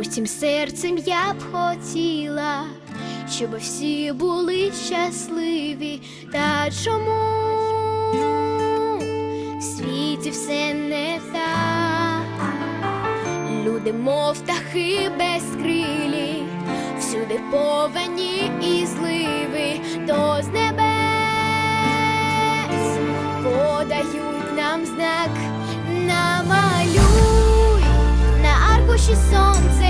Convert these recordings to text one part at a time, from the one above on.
Усім серцем я б хотіла, щоб всі були щасливі. Та чому в світі все не так? Люди, мов птахи безкрилі, всюди повені і зливи, то з небес подають нам знак, намалюй на аркуші сонце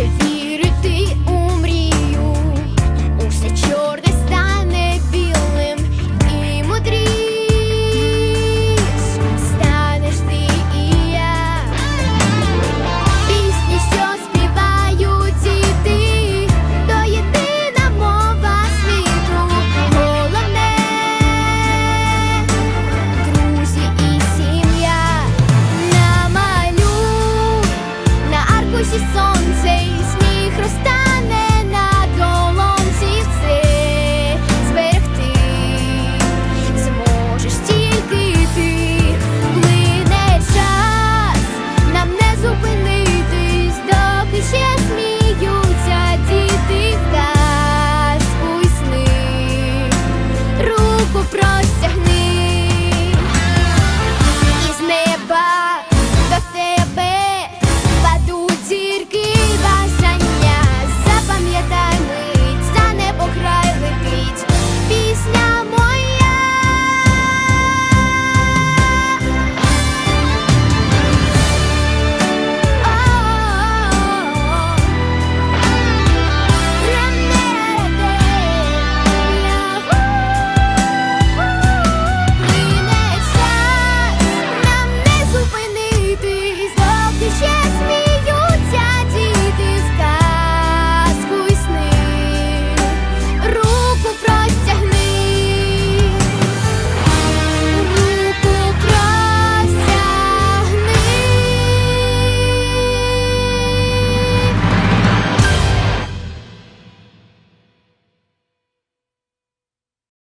Якщо вірити у мрію, усе чорне стане білим і мудріш станеш ти і я. Пісні, що співають діти, то єдина мова. Головне друзі і сім'я намалюй на аркуші сон.